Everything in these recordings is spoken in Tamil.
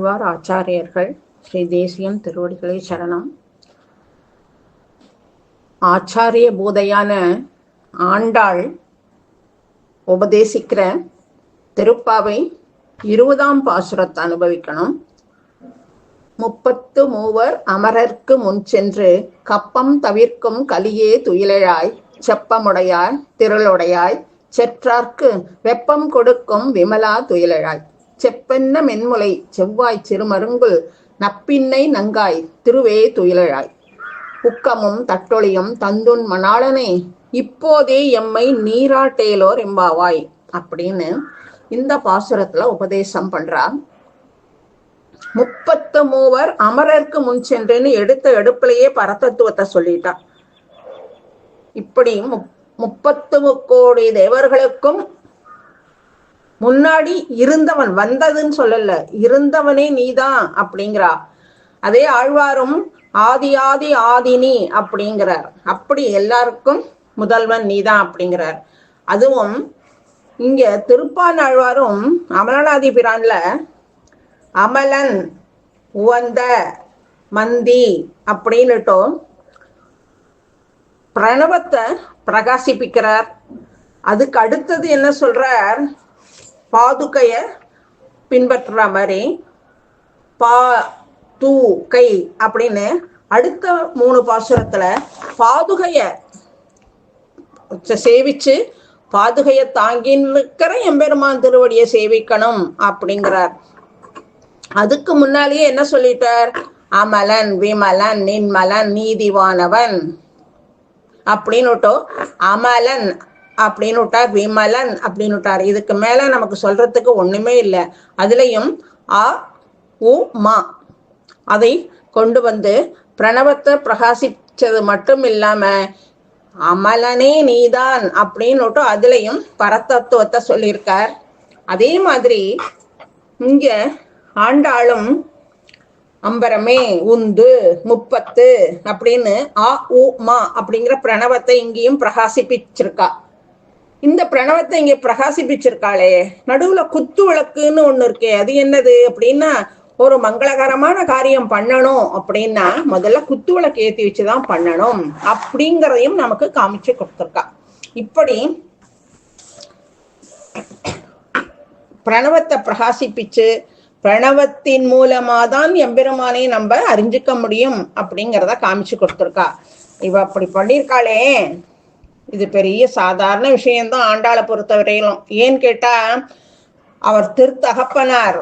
ஆழ்வார் ஆச்சாரியர்கள் ஸ்ரீ தேசியம் திருவடிகளே சரணம். ஆச்சாரிய பூதையான ஆண்டாள் உபதேசிக்கிற திருப்பாவை இருபதாம் பாசுரத்தை அனுபவிக்கணும். முப்பத்து மூவர் அமரர்க்கு முன் சென்று கப்பம் தவிர்க்கும் கலியே துயிலழாய் செப்பமுடையாய் திரளுடையாய் செற்றார்க்கு வெப்பம் கொடுக்கும் விமலா துயிலழாய். செப்பென்ன மென்முலை செவ்வாய் சிறுமருங்குள் நப்பின்னை நங்காய் திருவே துயிலழாய். உக்கமும் தட்டொழியும் தந்துன் மணாளனே இப்போதே எம்மை நீராட்டேலோர் எம்பாவாய் அப்படின்னு இந்த பாசுரத்துல உபதேசம் பண்றா முப்பத்து மூவர் அமரர்க்கு முன் சென்றுன்னு எடுத்த எடுப்பிலேயே பரதத்துவத்தை சொல்லிட்டா இப்படி முப்பத்து கோடி தேவர்களுக்கும் முன்னாடி இருந்தவன் வந்ததுன்னு சொல்லல. இருந்தவனே நீதான் அப்படிங்கிறா. அதே ஆழ்வாரும் ஆதி ஆதி ஆதினி அப்படிங்கிறார். அப்படி எல்லாருக்கும் முதல்வன் நீதான் அப்படிங்கிறார். அதுவும் இங்க திருப்பான் ஆழ்வாரும் அமலநாதி பிரான்ல அமலன் உவந்த மந்தி அப்படின்னுட்டும் பிரணவத்தை பிரகாசிப்பிக்கிறார். அதுக்கு அடுத்தது என்ன சொல்றார்? பாதுகைய பின்பற்றுற மாதிரி பா தூ கை அப்படின்னு அடுத்த மூணு பாசுரத்துல பாதுகைய சேவிச்சு பாதுகைய தாங்கின்னு இருக்கிற எம்பெருமான் திருவடியை சேவிக்கணும் அப்படிங்கிறார். அதுக்கு முன்னாலேயே என்ன சொல்லிட்டார்? அமலன் விமலன் நின்மலன் நீதிவானவன். அப்படின்னுட்டோ அமலன் அப்படின்னு விட்டார் விமலன் அப்படின்னு விட்டார். இதுக்கு மேல நமக்கு சொல்றதுக்கு ஒண்ணுமே இல்லை. அதுலயும் அ உ மா அதை கொண்டு வந்து பிரணவத்தை பிரகாசிச்சது மட்டும் இல்லாம அமலனே நீதான் அப்படின்னு அதுலயும் பரதத்துவத்தை சொல்லியிருக்கார். அதே மாதிரி இங்க ஆண்டாளும் அம்பரமே உந்து முப்பத்து அப்படின்னு ஆ உ மா அப்படிங்கிற பிரணவத்தை இங்கேயும் பிரகாசிப்பிச்சிருக்கா. இந்த பிரணவத்தை இங்க பிரகாசிப்பிச்சிருக்காளே. நடுவுல குத்து விளக்குன்னு ஒண்ணு இருக்கே அது என்னது அப்படின்னா ஒரு மங்களகரமான காரியம் பண்ணணும் அப்படின்னா முதல்ல குத்து விளக்கு ஏத்தி வச்சுதான் பண்ணணும் அப்படிங்கிறதையும் நமக்கு காமிச்சு கொடுத்துருக்கா. இப்படி பிரணவத்தை பிரகாசிப்பிச்சு பிரணவத்தின் மூலமா தான் எம்பெருமானை நம்ம அறிஞ்சுக்க முடியும் அப்படிங்கிறத காமிச்சு கொடுத்துருக்கா. இவ அப்படி பண்ணியிருக்காளே இது பெரிய சாதாரண விஷயம்தான் ஆண்டாளை பொறுத்தவரையிலும். ஏன்னு கேட்டா அவர் திருத்தகப்பனார்.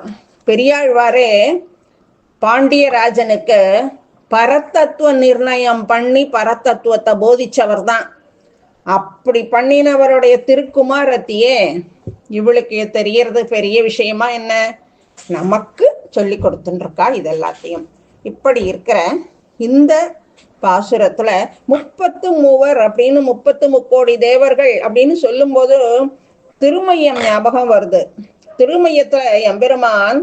பெரியாழ்வாரே பாண்டியராஜனுக்கு பரத்தத்துவ நிர்ணயம் பண்ணி பரத்தத்துவத்தை போதிச்சவர் தான் அப்படி பண்ணினவருடைய திருக்குமாரத்தியே இவளுக்கு தெரியறது பெரிய விஷயமா என்ன? நமக்கு சொல்லி கொடுத்துருக்கா இது எல்லாத்தையும். இப்படி இருக்கிற இந்த பாசுரத்துல முப்பத்து மூவர் அப்படின்னு முப்பத்து முக்கோடி தேவர்கள் அப்படின்னு சொல்லும் போது திருமையம் ஞாபகம் வருது. திருமையத்துல எம்பெருமான்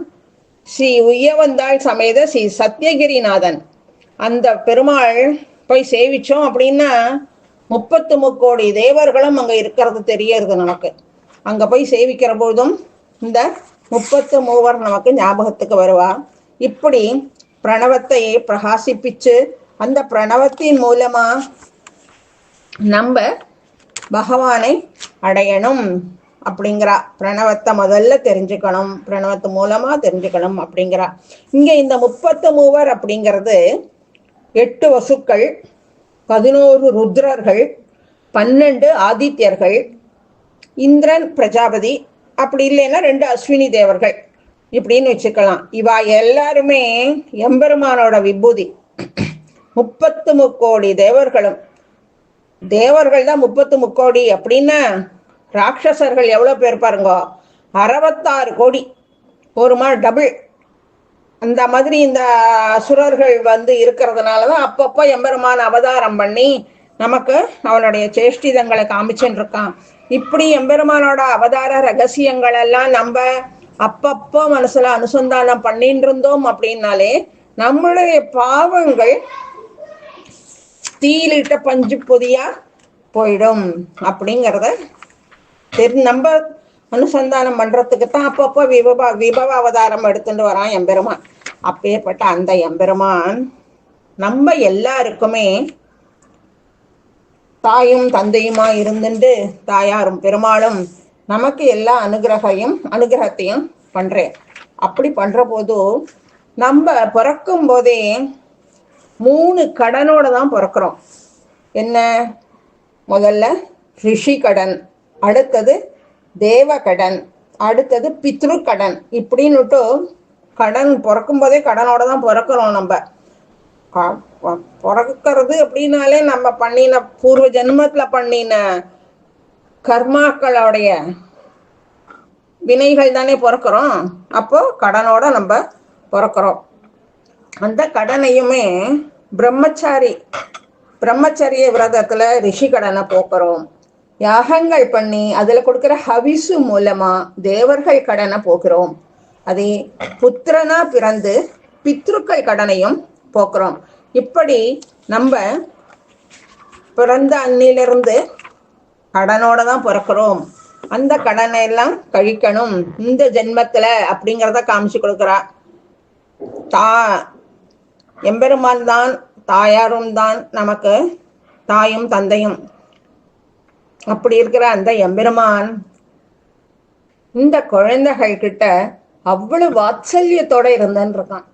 ஸ்ரீ உய்யவந்தாள் சமேத ஸ்ரீ சத்யகிரிநாதன். அந்த பெருமாள் போய் சேவிச்சோம் அப்படின்னா முப்பத்து முக்கோடி தேவர்களும் அங்க இருக்கிறது தெரியறது நமக்கு. அங்க போய் சேவிக்கிற போதும் இந்த முப்பத்து மூவர் நமக்கு ஞாபகத்துக்கு வருவா. இப்படி பிரணவத்தை பிரகாசிப்பிச்சு அந்த பிரணவத்தின் மூலமா நம்ம பகவானை அடையணும் அப்படிங்கிறா பிரணவத்தை முதல்ல தெரிஞ்சுக்கணும் பிரணவத்து மூலமா தெரிஞ்சுக்கணும் அப்படிங்கிறா. இங்க இந்த முப்பத்து மூவர் அப்படிங்கிறது எட்டு வசுக்கள் பதினோரு ருத்ரர்கள் பன்னெண்டு ஆதித்யர்கள் இந்திரன் பிரஜாபதி அப்படி இல்லைன்னா ரெண்டு அஸ்வினி தேவர்கள் இப்படின்னு வச்சுக்கலாம். இவா எல்லாருமே எம்பெருமானோட விபூதி. முப்பத்து முக்கோடி தேவர்களும். தேவர்கள் தான் முப்பத்து முக்கோடி அப்படின்னா ராட்சசர்கள் எவ்வளோ பேர் பாருங்க? அறுபத்தாறு கோடி. ஒரு மாதிரி டபுள் அந்த மாதிரி இந்த அசுரர்கள் வந்து இருக்கிறதுனால தான் அப்பப்போ எம்பெருமான அவதாரம் பண்ணி நமக்கு அவனுடைய சேஷ்டிதங்களை காமிச்சுன்னு இருக்கான் இப்படி எம்பெருமானோட அவதார ரகசியங்கள் எல்லாம் நம்ம அப்பப்போ மனசுல அனுசந்தானம் பண்ணிட்டு இருந்தோம் அப்படின்னாலே நம்மளுடைய பாவங்கள் தீயிலிட்ட பஞ்சு பொதியா போயிடும் அப்படிங்கிறத தெரி நம்ம அனுசந்தானம் பண்றதுக்கு தான் அப்பப்போ விபவ விபவ அவதாரம் எடுத்துட்டு வரான் எம்பெருமான். அப்பேற்பட்ட அந்த எம்பெருமான் நம்ம எல்லாருக்குமே தாயும் தந்தையுமா இருந்துட்டு தாயாரும் பெருமாளும் நமக்கு எல்லா அனுகிரகையும் அனுகிரகத்தையும் பண்றேன். அப்படி பண்ற போது நம்ம பிறக்கும் போதே மூணு கடனோட தான் பிறக்கிறோம். என்ன? முதல்ல ரிஷி கடன் அடுத்தது தேவ கடன் அடுத்தது பித்ரு கடன். இப்படின்னுட்டு கடன் பிறக்கும் போதே கடனோட தான் பிறக்கிறோம் நம்ம. பிறக்கிறது அப்படின்னாலே நம்ம பண்ணின பூர்வ ஜென்மத்தில் பண்ணின கர்மாக்களுடைய வினைகள் தானே பிறக்கிறோம். அப்போ கடனோட நம்ம பிறக்கிறோம். அந்த கடனையுமே பிரம்மச்சாரி பிரம்மச்சரிய விரதத்துல ரிஷி கடனை போக்குறோம். யாகங்கள் பண்ணி அதுல கொடுக்கிற ஹவிசு மூலமா தேவர்கள் கடனை போக்குறோம். அதே புத்திரனா பிறந்து பித்ருக்கள் கடனையும் போக்குறோம். இப்படி நம்ம பிறந்த அன்னிலிருந்து கடனோட தான் பிறக்கிறோம். அந்த கடனை எல்லாம் கழிக்கணும். இந்த ஜென்மத்துல அப்படிங்கிறத காமிச்சு கொடுக்குறா. தா எம்பெருமான் தான் தாயாரும் தான் நமக்கு தாயும் தந்தையும். அப்படி இருக்கிற அந்த எம்பெருமான் இந்த குழந்தைகள் கிட்ட அவ்வளவு வாத்சல்யத்தோட இருந்தேன்னு இருக்கான்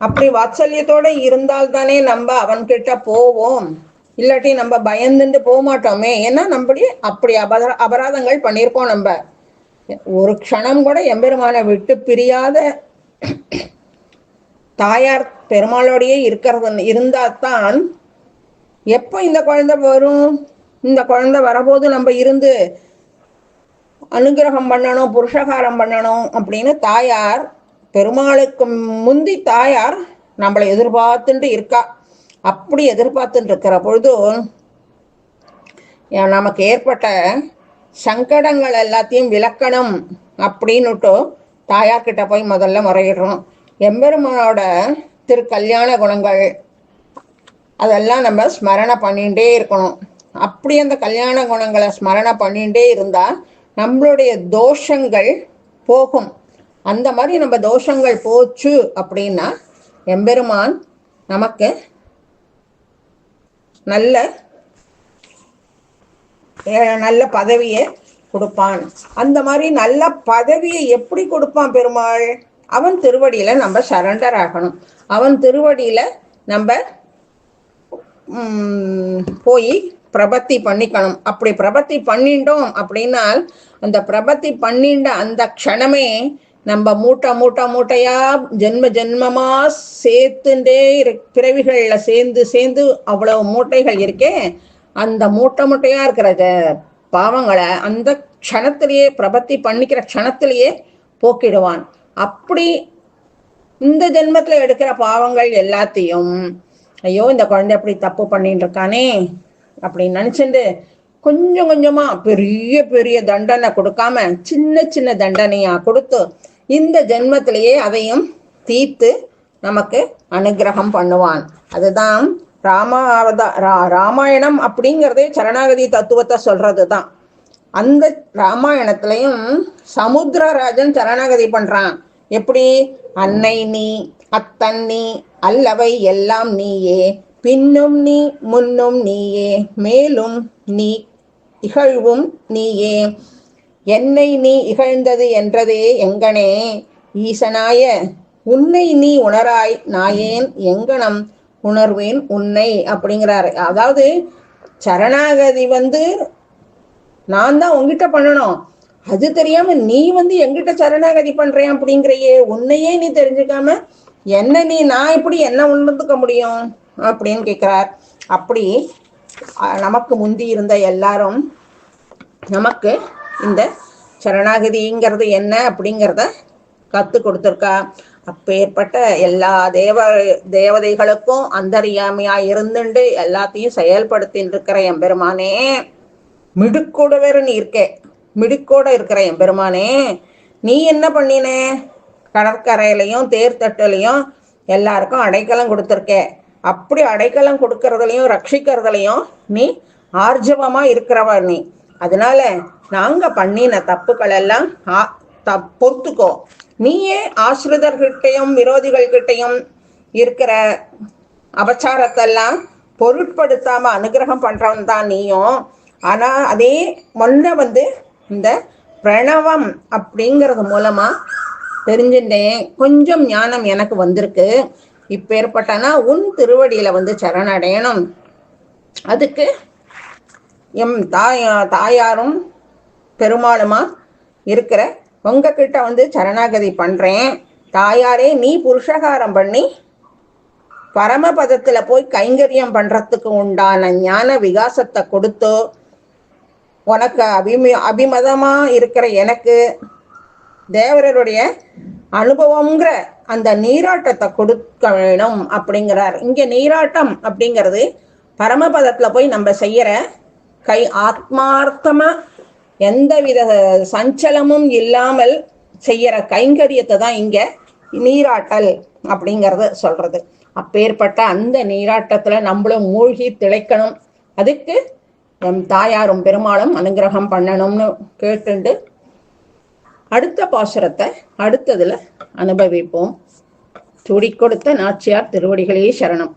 அப்படி வாத்சல்யத்தோட இருந்தால்தானே நம்ம அவன் கிட்ட போவோம். இல்லாட்டி நம்ம பயந்துட்டு போக மாட்டோமே ஏன்னா நம்மடி அப்படி அபர அபராதங்கள் பண்ணியிருக்கோம் நம்ம. ஒரு க்ஷணம் கூட எம்பெருமானை விட்டு பிரியாத தாயார் பெருமாளோடையே இருக்கிறது இருந்தாதான் எப்போ இந்த குழந்தை வரும்? இந்த குழந்தை வரபோது நம்ம இருந்து அனுகிரகம் பண்ணணும் புருஷகாரம் பண்ணணும் அப்படின்னு தாயார் பெருமாளுக்கு முந்தி தாயார் நம்மளை எதிர்பார்த்துட்டு இருக்கா. அப்படி எதிர்பார்த்துட்டு இருக்கிற பொழுது நமக்கு ஏற்பட்ட சங்கடங்கள் எல்லாத்தையும் விளக்கணும் அப்படின்னுட்டு தாயார்கிட்ட போய் முதல்ல முறையிடுறோம். எம்பெருமானோட திரு கல்யாண குணங்கள் அதெல்லாம் நம்ம ஸ்மரணை பண்ணிகிட்டே இருக்கணும். அப்படி அந்த கல்யாண குணங்களை ஸ்மரணை பண்ணிகிட்டே இருந்தால் நம்மளுடைய தோஷங்கள் போகும். அந்த மாதிரி நம்ம தோஷங்கள் போச்சு அப்படின்னா எம்பெருமான் நமக்கு நல்ல நல்ல பதவியை கொடுப்பான். அந்த மாதிரி நல்ல பதவியை எப்படி கொடுப்பான் பெருமாள்? அவன் திருவடியில நம்ம சரண்டர் ஆகணும். அவன் திருவடியில நம்ம போய் பிரபத்தி பண்ணிக்கணும். அப்படி பிரபத்தி பண்ணிட்டோம் அப்படின்னால் அந்த பிரபத்தி பண்ணிண்ட அந்த க்ஷணமே நம்ம மூட்டை மூட்டை மூட்டையா ஜென்ம ஜென்மமா சேர்த்துட்டே இரு பிறவிகள்ல சேர்ந்து சேர்ந்து அவ்வளவு மூட்டைகள் இருக்கே அந்த மூட்டை மூட்டையா இருக்கிற பாவங்களை அந்த க்ஷணத்திலேயே பிரபத்தி பண்ணிக்கிற க்ஷணத்திலேயே போக்கிடுவான். அப்படி இந்த ஜென்மத்துல எடுக்கிற பாவங்கள் எல்லாத்தையும் ஐயோ இந்த குழந்தை அப்படி தப்பு பண்ணிட்டு இருக்கானே அப்படின்னு நினைச்சுட்டு கொஞ்சம் கொஞ்சமா பெரிய பெரிய தண்டனை கொடுக்காம சின்ன சின்ன தண்டனையா கொடுத்து இந்த ஜென்மத்திலேயே அதையும் தீர்த்து நமக்கு அனுகிரகம் பண்ணுவான். அதுதான் ராமாவதா ரா- ராமாயணம் அப்படிங்கிறதே சரணாகதி தத்துவத்தை சொல்றதுதான். அந்த ராமாயணத்திலையும் சமுத்திரராஜன் சரணாகதி பண்றான். எப்படி? அன்னை நீ அத்தன் நீ அல்லவை எல்லாம் நீயே பின்னும் நீ முன்னும் நீயே மேலும் நீ இகழ்வும் நீயே. என்னை நீ இகழ்ந்தது என்றதே எங்கனே? ஈசனாய உன்னை நீ உணராய் நாயேன் எங்கனம் உணர்வேன் உன்னை? அப்படிங்கிறாரு. அதாவது சரணாகதி வந்து நான் தான் உங்ககிட்ட பண்ணணும். அது தெரியாம நீ வந்து எங்கிட்ட சரணாகதி பண்றேன் அப்படிங்கிறையே. உன்னையே நீ தெரிஞ்சுக்காம என்ன நீ நான் இப்படி என்ன உணர்ந்துக்க முடியும் அப்படின்னு கேட்கிறார் அப்படி நமக்கு முந்தி இருந்த எல்லாரும் நமக்கு இந்த சரணாகதிங்கிறது என்ன அப்படிங்கிறத கத்து கொடுத்துருக்கா. அப்பேற்பட்ட எல்லா தேவ தேவதைகளுக்கும் அந்தரியாமையா இருந்துண்டு எல்லாத்தையும் செயல்படுத்தின்னு இருக்கிற எம்பெருமானே. மிடுக்கோட வேற நீ இருக்கே. மிடுக்கோட இருக்கிற என் பெருமானே நீ என்ன பண்ணின? கடற்கரையிலையும் தேர்தட்டுலையும் எல்லாருக்கும் அடைக்கலம் கொடுத்துருக்கே. அப்படி அடைக்கலம் கொடுக்கறதுலையும் ரட்சிக்கிறதுலையும் நீ ஆர்ஜவமா இருக்கிறவ நீ. அதனால நாங்க பண்ணின தப்புகள் எல்லாம் ஆ- பொறுத்துக்கோ. நீயே ஆசிரிதர்கிட்டையும் விரோதிகள்கிட்டையும் இருக்கிற அபச்சாரத்தெல்லாம் பொருட்படுத்தாம அனுகிரகம் பண்றவன் தான் நீயும். ஆனால் அதே முன்ன வந்து இந்த பிரணவம் அப்படிங்கிறது மூலமா தெரிஞ்சுட்டேன். கொஞ்சம் ஞானம் எனக்கு வந்திருக்கு. இப்பேற்பட்டனா உன் திருவடியில வந்து சரணடையணும். அதுக்கு எம் தாய் தாயாரும் பெருமாளுமா இருக்கிற உங்ககிட்ட வந்து சரணாகதி பண்றேன். தாயாரே நீ புருஷகாரம் பண்ணி பரமபதத்துல போய் கைங்கரியம் பண்றதுக்கு உண்டான ஞான விகாசத்தை கொடுத்து உனக்கு அபிமி அபிமதமா இருக்கிற எனக்கு தேவரருடைய அனுபவங்கிற அந்த நீராட்டத்தை கொடுக்க வேணும் அப்படிங்கிறார். இங்க நீராட்டம் அப்படிங்கிறது பரமபதத்துல போய் நம்ம செய்யற கை ஆத்மார்த்தமா எந்தவித சஞ்சலமும் இல்லாமல் செய்யற கைங்கரியத்தை தான் இங்க நீராட்டல் அப்படிங்கிறத சொல்றது. அப்பேற்பட்ட அந்த நீராட்டத்துல நம்மளும் மூழ்கி திளைக்கணும். அதுக்கு நம் தாயாரும் பெருமாளும் அனுகிரகம் பண்ணணும்னு கேட்டுண்டு அடுத்த பாசுரத்தை அடுத்ததுல அனுபவிப்போம். துடி கொடுத்த நாச்சியார் திருவடிகளே சரணம்.